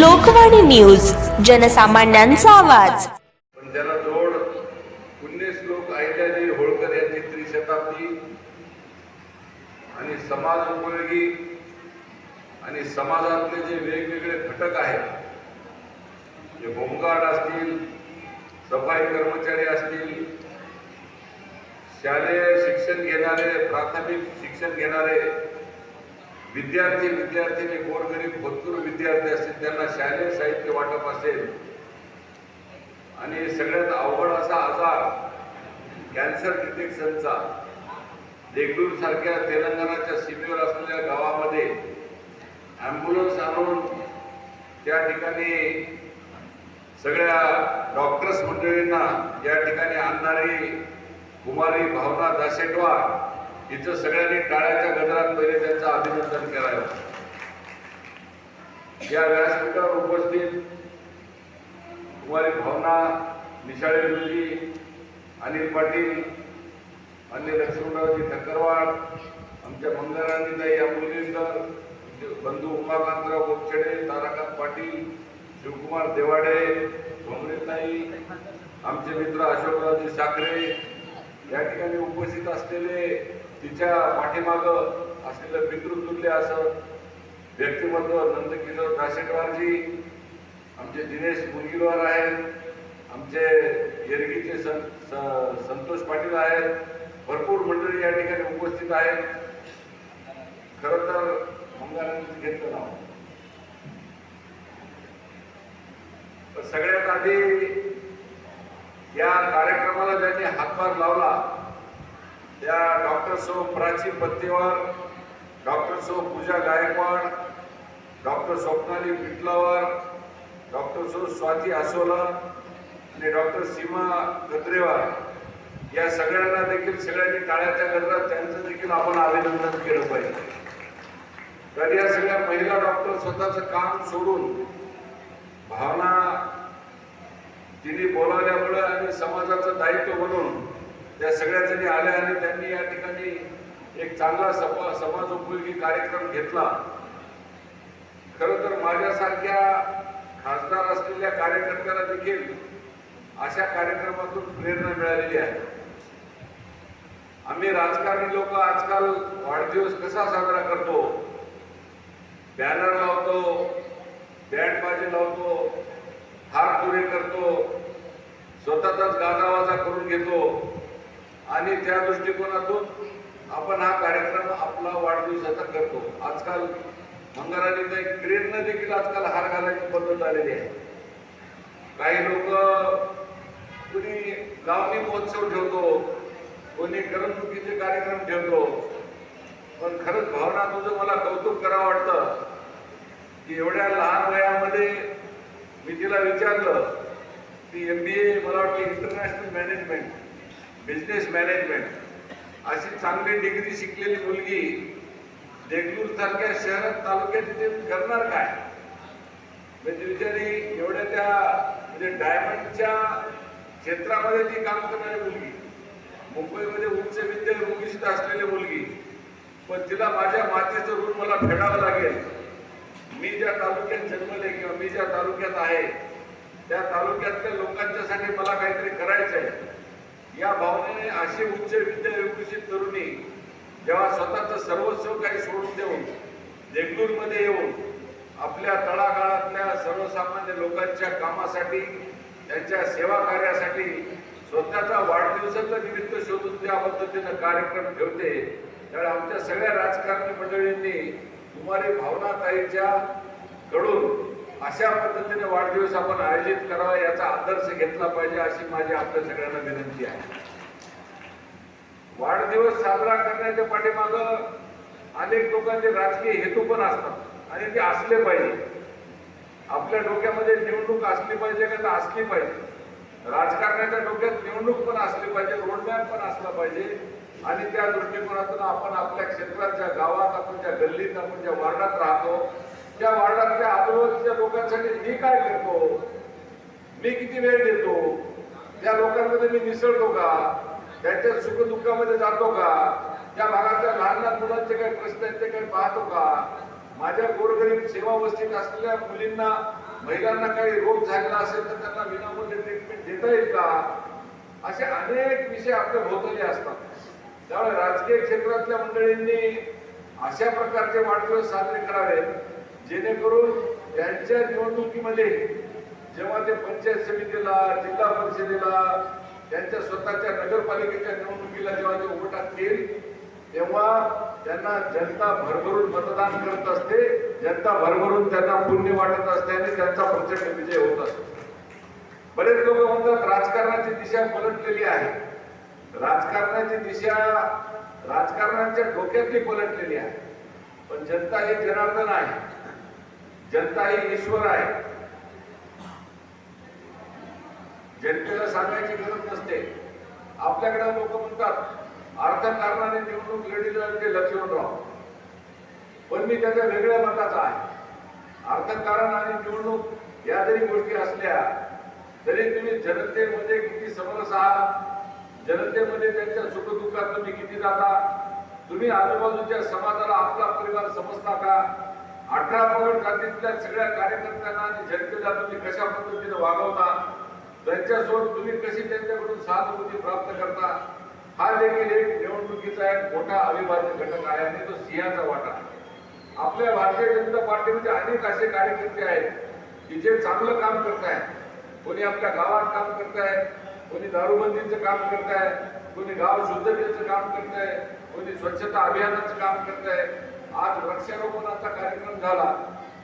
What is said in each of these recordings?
Lokvani news जनसामान्यांचा आवाज. पण त्याला जोड पुण्यश्लोक अहिल्यादेवी होळकर यांची त्रिशताब्दी. आणि समाज उपयोगी आणि समाजातले जे वेगवेगळे घटक आहेत जे होमगार्ड असतील सफाई कर्मचारी असतील शालेय शिक्षण घेणारे प्राथमिक शिक्षण घेणारे विद्यार्थी विद्यार्थिनी गोरगरीब भरपूर विद्यार्थी असतील त्यांना शालेय साहित्य वाटप असेल. आणि सगळ्यात अवघड असा आजार कॅन्सर डिटेक्शनचा देगलूर सारख्या तेलंगणाच्या सीमेवर असलेल्या गावामध्ये ॲम्ब्युलन्स आणून त्या ठिकाणी सगळ्या डॉक्टर्स मंडळींना या ठिकाणी आणणारी कुमारी भावना दासेटवार इथं सगळ्यांनी टाळ्याच्या गजरात पहिले त्यांचं अभिनंदन करावं. या व्यासपीठावर उपस्थित कुमारी भावना निशाळे मुलगी अनिल पाटील अन्य लक्ष्मणरावजी ठक्करवाड आमच्या मंगळराणीताई आंबोलीकर बंधू उमाकांतराव गोपछडे ताराकांत पाटील शिवकुमार देवाडे भोंगरेताई आमचे मित्र अशोकरावजी साखरे या ठिकाणी उपस्थित असलेले तिच्या पाठीमाग असलेलं पितृतुल्य असं व्यक्तिमत्व नंदकिशोर दासेटवारजी आमचे दिनेश मुनगिरवार आहेत आमचे येरगीचे सं संतोष पाटील आहेत भरपूर मंडळी या ठिकाणी उपस्थित आहेत. खर तर मंगळारांचं घेतलं नाव. सगळ्यात आधी या कार्यक्रमाला ज्यांनी हातभार लावला त्या डॉक्टर सो प्राची पत्तेवार डॉक्टर सो पूजा गायकवाड डॉक्टर स्वप्नाली पिटलावर डॉक्टर सो स्वाती आसोला आणि डॉक्टर सीमा गद्रेवार. या सगळ्यांना देखील सगळ्यांनी टाळ्याच्या गजरात त्यांचं देखील आपण अभिनंदन केलं पाहिजे. तर या सगळ्या महिला डॉक्टर स्वतःचं काम सोडून भावना तिने बोलावल्यामुळे आणि समाजाचं दायित्व म्हणून त्या सगळ्या जणी आल्या आणि त्यांनी या ठिकाणी एक चांगला समा समाज उपयोगी कार्यक्रम घेतला. खर तर माझ्यासारख्या खासदार असलेल्या कार्यकर्त्याला देखील अशा कार्यक्रमातून प्रेरणा मिळालेली आहे. आम्ही राजकारणी लोक आजकाल वाढदिवस कसा साजरा करतो? बॅनर लावतो बँड बाजी लावतो हार तुरे करतो स्वतःचाच गाजावाजा करून घेतो. आणि त्या दृष्टिकोनातून आपण हा कार्यक्रम आपला वाढदिवसाचा करतो. आजकाल मंगळाने एक क्रेडनं देखील आजकाल हार घालायची पद्धत आलेली आहे. काही लोक कुणी गावणी महोत्सव ठेवतो कोणी करमणुकीचे कार्यक्रम ठेवतो. पण खरंच भावना तुझं मला कौतुक करावं वाटतं की एवढ्या लहान वयामध्ये मी तिला विचारलं की एम बी ए मला वाटतं इंटरनॅशनल मॅनेजमेंट बिझनेस मॅनेजमेंट अशी चांगली डिग्री शिकलेली मुलगी देगलूर सारख्या शहरात तालुक्यात तिथे करणार काय? म्हणजे विचारी एवढ्या त्या म्हणजे डायमंडच्या क्षेत्रामध्ये ती काम करणारी मुलगी. मुंबईमध्ये उच्च विद्या भूषित असलेली मुलगी. पण तिला माझ्या मातेचं ऋण मला फेडावं लागेल. मी ज्या तालुक्यात जन्मले किंवा मी ज्या तालुक्यात आहे त्या तालुक्यातल्या लोकांच्यासाठी मला काहीतरी करायचं आहे या भावनेने अशी उच्च विद्या विकसित तरुणी जेव्हा स्वतःचं सर्वस्व काही सोडून देऊन देगलूरमध्ये येऊन आपल्या तळागाळातल्या सर्वसामान्य लोकांच्या कामासाठी त्यांच्या सेवा कार्यासाठी स्वतःचा वाढदिवसाचं निमित्त शोधून त्या पद्धतीनं कार्यक्रम ठेवते. त्यावेळी आमच्या सगळ्या राजकारणी मंडळींनी कुमारी भावनाताईच्या कडून अशा पद्धतीने वाढदिवस आपण आयोजित करावा याचा आदर्श घेतला पाहिजे अशी माझी आपल्या सगळ्यांना विनंती आहे. वाढदिवस साजरा करण्याच्या पाठीमाग अनेक लोकांचे राजकीय हेतू पण असतात आणि ते असले पाहिजे. आपल्या डोक्यामध्ये निवडणूक असली पाहिजे का तर असली पाहिजे. राजकारणाच्या डोक्यात निवडणूक पण असली पाहिजे रोडमॅप पण असला पाहिजे आणि त्या दृष्टिकोनातून आपण आपल्या क्षेत्रात ज्या गावात आपण ज्या गल्लीत आपण ज्या वार्डात राहतो. त्या वार्डातल्या आजूबाजूच्या लोकांसाठी मी काय करतो? मी किती वेळ देतो? त्या लोकांमध्ये मी मिसळतो का? त्यांच्या सुखदुःखामध्ये जातो का? त्या भागातल्या लहान लहान मुलांचे काही प्रश्न आहेत ते काही पाहतो का? माझ्या गोरगरीब सेवावस्थेत असलेल्या मुलींना महिलांना काही रोग झालेला असेल तर त्यांना विनामूल्य ट्रीटमेंट देता येईल का? असे अनेक विषय आपल्या भोवताली असतात. त्यामुळे राजकीय क्षेत्रातल्या मंडळींनी अशा प्रकारचे वाढदिवस साजरे करावेत. जेणेकरून त्यांच्या निवडणुकीमध्ये जेव्हा ते पंचायत समितीला जिल्हा परिषदेला त्यांच्या स्वतःच्या नगरपालिकेच्या निवडणुकीला जेव्हा ते उभं टाकतील तेव्हा त्यांना जनता भरभरून मतदान करत असते जनता भरभरून त्यांना पुण्य वाटत असते आणि त्यांचा प्रचंड विजय होत असतो. बरेच लोक म्हणतात राजकारणाची दिशा पलटलेली आहे. राजकारणाची दिशा राजकारणाच्या डोक्यातली पलटलेली आहे. पण जनता हे जनार्दन आहे. जनता ही ईश्वर आहे. जनतेला सांगायची गरज नसते. आपल्याकडे लोक म्हणतात अर्थकारणाने निवडणूक लढली ते लक्ष्मणराव. पण मी त्याच्या वेगळ्या मताचा आहे. अर्थकारण आणि निवडणूक या जरी गोष्टी असल्या तरी तुम्ही जनतेमध्ये किती समरस आहात? जनतेमध्ये त्यांच्या सुखदुःखात तुम्ही किती जाता? तुम्ही आजूबाजूच्या समाजाला आपला परिवार समजता का? अठरा पगड जातीतल्या सगळ्या कार्यकर्त्यांना आणि जनतेला तुम्ही कशा पद्धतीने वागवता त्यांच्यासोबत तुम्ही कशी त्यांच्याकडून सहानुभूती प्राप्त करता हा देखील एक निवडणुकीचा एक मोठा अविभाज्य घटक आहे आणि तो सिंहाचा वाटा आपल्या भारतीय जनता पार्टीमध्ये अनेक असे कार्यकर्ते आहेत की जे चांगलं काम करत आहेत कोणी आपल्या गावात काम करत कोणी दारूबंदीचं काम करत कोणी गाव शुद्धतेचं काम करत आहे कोणी स्वच्छता अभियानाचं काम करत आज वृक्षारोपणाचा कार्यक्रम झाला.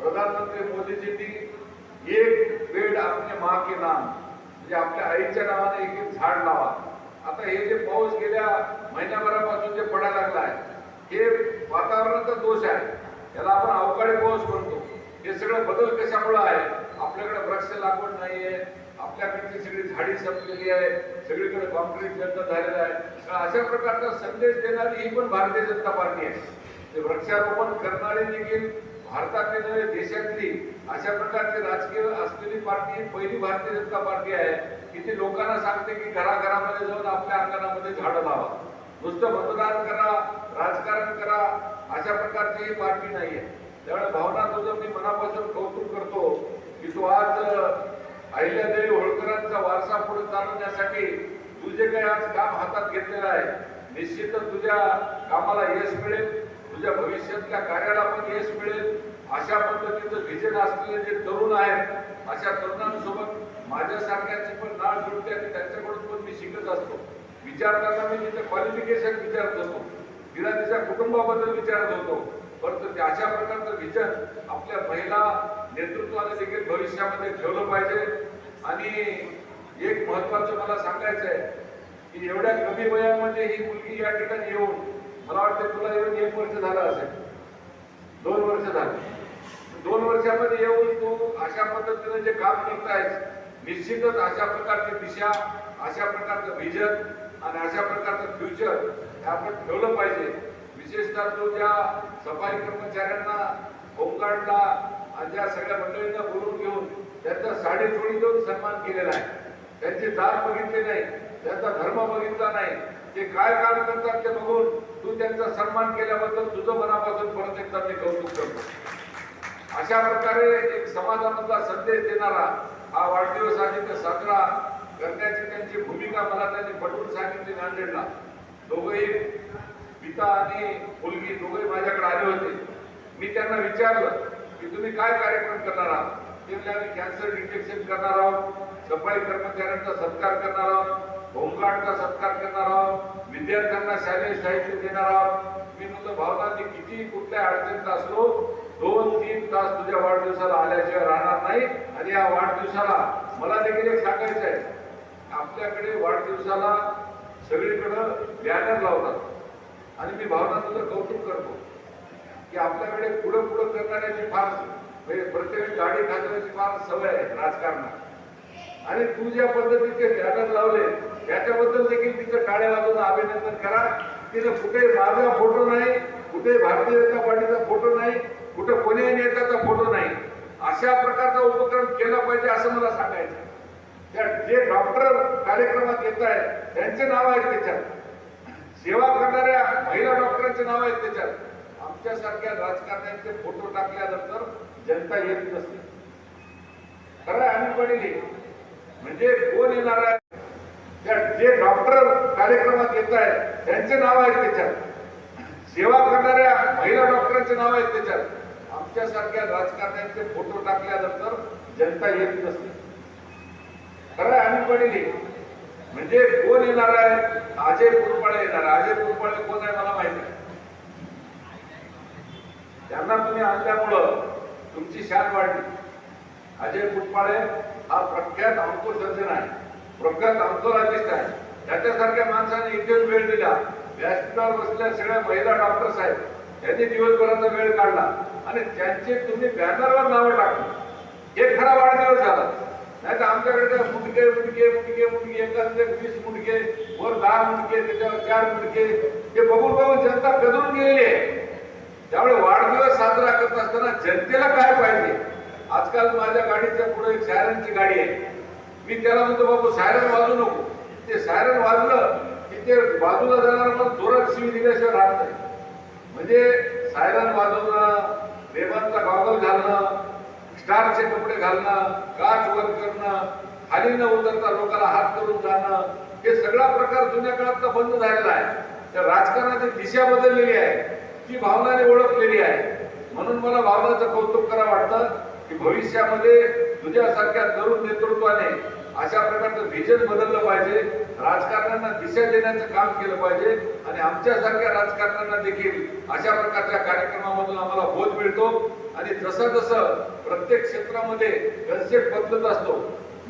प्रधानमंत्री मोदीजींनी एक बेड आपल्या मा के नाम म्हणजे आपल्या आईच्या नावाने एक एक झाड लावा. आता हे जे पाऊस गेल्या महिन्याभरापासून जे पडायला लागला आहे हे वातावरणाचा दोष आहे. याला आपण अवकाळी पाऊस म्हणतो. हे सगळं बदल कशामुळे आहे? आपल्याकडे वृक्ष लागवड नाहीये. आपल्याकडची सगळी झाडी संपलेली आहे. सगळीकडे कॉन्क्रीट बंद झालेलं आहे. अशा प्रकारचा संदेश देणारी ही पण भारतीय जनता पार्टी आहे. वृक्षारोपण करणारे देखील भारतातली नव्हे देशातली अशा प्रकारची राजकीय असलेली पार्टी ही पहिली भारतीय जनता पार्टी आहे. की ती लोकांना सांगते की घराघरामध्ये जाऊन आपल्या अंगणामध्ये झाडं लावा. नुसतं मतदान करा राजकारण करा अशा प्रकारची ही पार्टी नाहीये. त्यामुळे भावना तुझं मी मनापासून कौतुक करतो की तू आज अहिल्यादेवी होळकरांचा वारसा पुढे चालवण्यासाठी तुझे काही आज काम हातात घेतलेलं आहे. निश्चितच तुझ्या कामाला यश मिळेल. तुझ्या भविष्यातल्या कार्याला पण यश मिळेल. अशा पद्धतीचं विजन असलेले जे तरुण आहेत अशा तरुणांसोबत माझ्यासारख्यांची पण नाळ जुळते आणि त्यांच्याकडून पण मी शिकत असतो. विचारताना मी तिचं क्वालिफिकेशन विचारत होतो तिला तिच्या कुटुंबाबद्दल विचारत होतो परंतु त्या अशा प्रकारचं विजन आपल्या महिला नेतृत्वाने देखील भविष्यामध्ये ठेवलं पाहिजे. आणि एक महत्वाचं मला सांगायचं आहे की एवढ्या कमी वयामध्ये ही मुलगी या ठिकाणी येऊन आता तुला येऊन एक वर्ष झालं असेल. दोन वर्ष झाली. दोन वर्षामध्ये येऊन तू अशा पद्धतीने जे काम करतायस निश्चितच अशा प्रकारची दिशा अशा प्रकारचं विजन आणि अशा प्रकारचं फ्युचर हे आपण ठेवलं पाहिजे. विशेषतः तो ज्या सफाई कर्मचाऱ्यांना होमगार्डला आणि ज्या सगळ्या मंडळींना बोलून घेऊन त्यांचा साडी चोळी देऊन सन्मान केलेला आहे. त्यांची जात बघितली नाही त्यांचा धर्म बघितला नाही ते काय काम करतात ते बघून तू त्यांचा सन्मान केल्याबद्दल तुझं मनापासून परत एकदा मी कौतुक करतो. अशा प्रकारे एक समाजामधला संदेश देणारा हा वाढदिवस आज साजरा करण्याची त्यांची भूमिका मला त्यांनी पटवून सांगितली नांदेडला. दोघंही पिता आणि मुलगी दोघंही माझ्याकडे आले होते. मी त्यांना विचारलं की तुम्ही काय कार्यक्रम करणार आहात? ते म्हणले आम्ही कॅन्सर डिटेक्शन करणार आहोत सफाई कर्मचाऱ्यांचा सत्कार करणार आहोत. होमगार्डचा सत्कार करणार आहोत. विद्यार्थ्यांना शालेय साहित्य देणार आहोत. मी तुझं भावना ते किती कुठल्या अडचणीत असलो दोन तीन तास तुझ्या वाढदिवसाला आल्याशिवाय राहणार नाही. आणि या वाढदिवसाला मला देखील एक सांगायचं आहे. आपल्याकडे वाढदिवसाला सगळीकडं बॅनर लावतात. आणि मी भावना तुझं कौतुक करतो की आपल्याकडे पुढं पुढं करणाऱ्याची फार म्हणजे प्रत्येक गाडी खाजवायची फार सवय आहे राजकारणात. आणि तू ज्या पद्धतीचे बॅनर लावले त्याच्याबद्दल देखील तिचं टाळ्या वाजवून अभिनंदन करा. तिथं कुठे माझा फोटो नाही कुठे भारतीय जनता पार्टीचा फोटो नाही कुठे कोणी नेत्याचा फोटो नाही. अशा प्रकारचा उपक्रम केला पाहिजे असं मला सांगायचं त्या जे डॉक्टर कार्यक्रमात येत आहेत त्यांचे नाव आहेत त्याच्यात. सेवा करणाऱ्या महिला डॉक्टरांचे नाव आहेत त्याच्यात. आमच्यासारख्या राजकारण्यांचे फोटो टाकल्यानंतर जनता येत नसते. खरं आम्ही पडले म्हणजे कोण येणार आहे? जे डॉक्टर कार्यक्रमात येत आहेत त्यांचे नाव आहेत त्याच्यात. सेवा करणाऱ्या महिला डॉक्टरांचे नाव आहेत त्याच्यात. आमच्यासारख्या राजकारण्यांचे फोटो टाकल्यानंतर जनता येत नसते. खरं आम्ही पडली म्हणजे कोण येणार आहे? अजय कुरपाळे येणार अजय कुरपाळे कोण आहे मला माहिती आहे त्यांना तुम्ही आणल्यामुळं तुमची शान वाढली. अजय कुटपाळे हा प्रख्यात अंकुशर्जन आहे. प्रख्यात अंकोलॉजिस्ट आहे. त्याच्यासारख्या माणसाने इथेच वेळ दिला व्यासपीठावर बसलेल्या सगळ्या महिला डॉक्टर्स आहेत त्यांनी दिवसभराचा वेळ काढला आणि त्यांचे तुम्ही बॅनरवर नावं टाकली. हे खरा वाढदिवस झाला. नाही तर आमच्याकडे काय मुंडके मुंडके मुंडके मुंडके वीस मुंडके वर दहा मुंडके त्याच्यावर चार मुंडके हे बघून बघून जनता कदरून गेलेली आहे. त्यामुळे वाढदिवस साजरा करत असताना जनतेला काय पाहिजे? आजकाल माझ्या गाडीच्या पुढे एक सायरनची गाडी आहे. मी त्याला म्हणतो बाबू सायरन वाजू नको. ते सायरन वाजलं की ते बाजूला जाणार मग जोरात शिवी दिल्याशिवाय राहत नाही. म्हणजे सायरन वाजवणं रेबांचा गॉगल घालणं स्टारचे कपडे घालणं काच वर करणं खाली न उतरता लोकांना हात करून जाणं हे सगळा प्रकार जुन्या काळातला बंद झालेला आहे. त्या राजकारणाची दिशा बदललेली आहे. ती भावनाने ओळखलेली आहे. म्हणून मला भावनाचं कौतुक करा वाटतं. की भविष्यामध्ये म्हणजे तुझ्यासारख्या तरुण नेतृत्वाने अशा प्रकारचं व्हिजन बदललं पाहिजे राजकारण्यांना दिशा देण्याचं काम केलं पाहिजे आणि आमच्यासारख्या राजकारण्यांना देखील अशा प्रकारच्या कार्यक्रमामधून आम्हाला बोध मिळतो. आणि जसं जसं प्रत्येक क्षेत्रामध्ये कन्सेप्ट बदलत असतो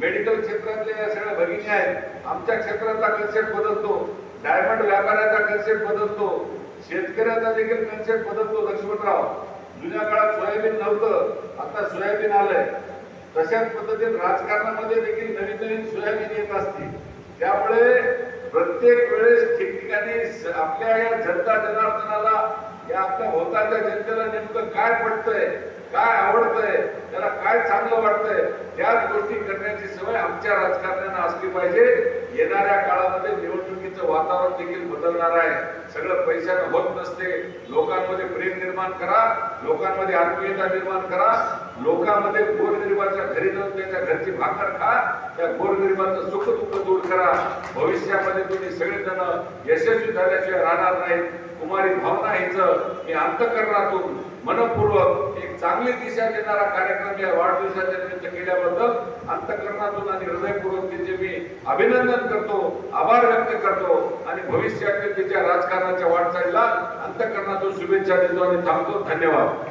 मेडिकल क्षेत्रातल्या या सगळ्या भगिनी आहेत आमच्या क्षेत्रातला कन्सेप्ट बदलतो डायमंड व्यापाऱ्याचा कन्सेप्ट बदलतो शेतकऱ्याचा देखील कन्सेप्ट बदलतो लक्ष्मणराव. जुन्या काळात सोयाबीन नव्हतं आता सोयाबीन आलंय. तशाच पद्धतीने राजकारणामध्ये देखील नवीन नवीन सोयाबीन येत असते त्यामुळे प्रत्येक वेळेस ठिकठिकाणी आपल्या या जनता जनार्दनाला या आपल्या भोवताच्या जनतेला नेमकं काय पडतंय काय आवडतंय? त्याला काय चांगलं वाटतंय? त्याच गोष्टी करण्याची सवय आमच्या राजकारण्यांना असली पाहिजे. येणाऱ्या काळामध्ये निवडणुकीचं वातावरण देखील बदलणार आहे. सगळं पैशानं होत नसते. लोकांमध्ये प्रेम निर्माण करा. लोकांमध्ये आत्मीयता निर्माण करा. लोकांमध्ये गोरगरिबाच्या घरी जाऊन त्याच्या घरची भाकर खा त्या गोरगरिबाचं सुख दुःख दूर करा. भविष्यामध्ये तुम्ही सगळेजण यशस्वी झाल्याशिवाय राहणार नाही कुमारी भावना हिचं मी अंतकरणातून मनपूर्वक एक चांगली दिशा देणारा कार्यक्रम या वाढदिवसाच्या निमित्त केल्याबद्दल अंतकरणातून आणि हृदयपूर्वक तिचे मी अभिनंदन करतो आभार व्यक्त करतो आणि भविष्यातील तिच्या राजकारणाच्या वाटचालीला अंतकरणातून शुभेच्छा देतो आणि थांबतो. धन्यवाद.